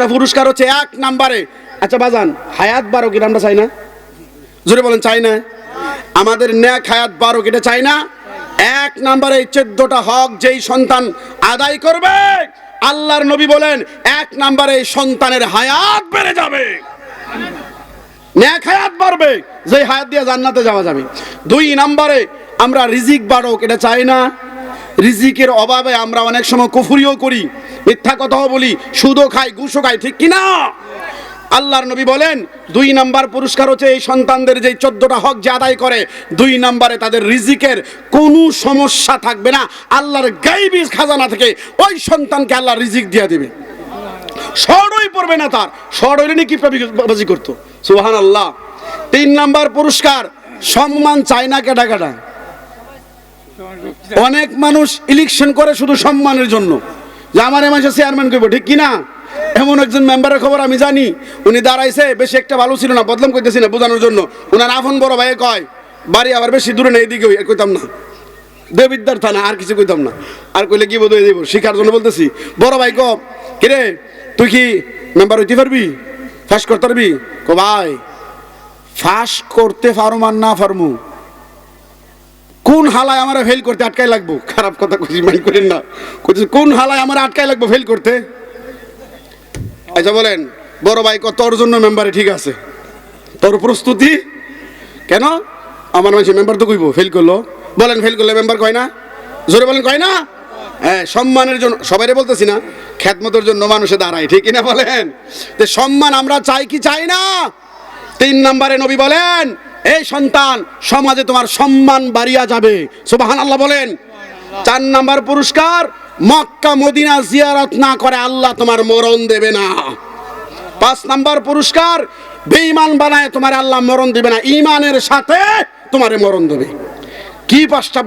পাঁচটা পুরস্কার হচ্ছে এক নাম্বারে। আচ্ছা বাজান, হায়াত বারো কিনা আমরা চাই না? জোরে বলেন, চাই না? আমাদের ন্যাক হায়াত বারো এটা চাই না? এক নাম্বারে চোদ্দটা হক যেই সন্তান আদায় করবে, আল্লাহর নবী বলেন, এক নাম্বারে সন্তানের হায়াত বেড়ে যাবে। ন্যাক হায়াত বাড়বে যে হায়াত দিয়ে জান্নাতে যাওয়া যাবে। দুই নম্বরে আমরা রিজিক বাড়ক, এটা চাই না? রিজিকের অভাবে আমরা অনেক সময় কুফুরিও করি। মিথ্যা কথাও বলি, সুদও খাই, ঘুষও খাই, ঠিক কিনা? আল্লাহর নবী বলেন, দুই নাম্বার পুরস্কার হচ্ছে এই সন্তানদের যে চোদ্দটা হক যে আদায় করে, দুই নাম্বারে তাদের রিজিকের কোনো সমস্যা থাকবে না। আল্লাহর গাইবি খাজানা থেকে ওই সন্তানকে আল্লাহ রিজিক দিয়ে দেবে। শর্টই পড়বে না তার। শর্ট হইলে নাকি বাজি করতো? সুহান আল্লাহ তিন নাম্বার পুরস্কার, সম্মান চায় না কেটা কেটা অনেক মানুষ ইলেকশন করে শুধু সম্মানের জন্য। যে আমার এমাসে চেয়ারম্যান করব ঠিক কিনা? এমন একজন মেম্বারের খবর আমি জানি। উনি দাঁড়াইছে, বেশি একটা ভালো ছিল না বদলাম করতেছি না বোঝানোর জন্য। ওনার আফন বড় ভাই কয়, বাড়ি আবার বেশি দূরে নেই আর কইতাম না। দেবিদ্যার থানা, আর কিছু কইতাম না। আর কইলে কি বোধ দিব? শিখার জন্য বলতেছি। বড় ভাই ক কিরে তুই কি মেম্বার হইতে পারবি? ফাঁস করতে পারবি? কো ভাই, ফাঁস করতে পারো না পারমু। কোন হালায় আমার ফেল করতে আটকাই লাগবো? খারাপ কথা কইছি, মাইন্ড করেন না। কইছি কোন হালায় আমার আটকাই লাগবো ফেল করতে? আচ্ছা বলেন, বড় ভাই তোর জন্য মেম্বারে ঠিক আছে। তোর প্রস্তুতি? কেন? আমার মানুষের মেম্বার তো কইব ফেল করল। বলেন ফেল করলে মেম্বার কয় না? জোরে বলেন, কয় না? হ্যাঁ সম্মানের জন্য, সবাইরে বলতেছি না, খ্যাতমতের জন্য মানুষে দাঁড়ায়, ঠিক কিনা বলেন? সম্মান আমরা চাই কি চাই না? তিন নম্বরে নবী বলেন এই সন্তান, সমাজে তোমার সম্মান বাড়িয়া যাবে। সুবাহান আল্লাহ বলেন। চার নাম্বার পুরস্কার, মক্কা, মদিনা জিয়ারত না করে আল্লাহ তোমার মরণ দেবে না। পাঁচ নাম্বার পুরস্কার, বেঈমান বানায় তোমার আল্লাহ মরণ দেবে না। ইমানের সাথে তোমারে মরণ দেবে। কি পাঁচটা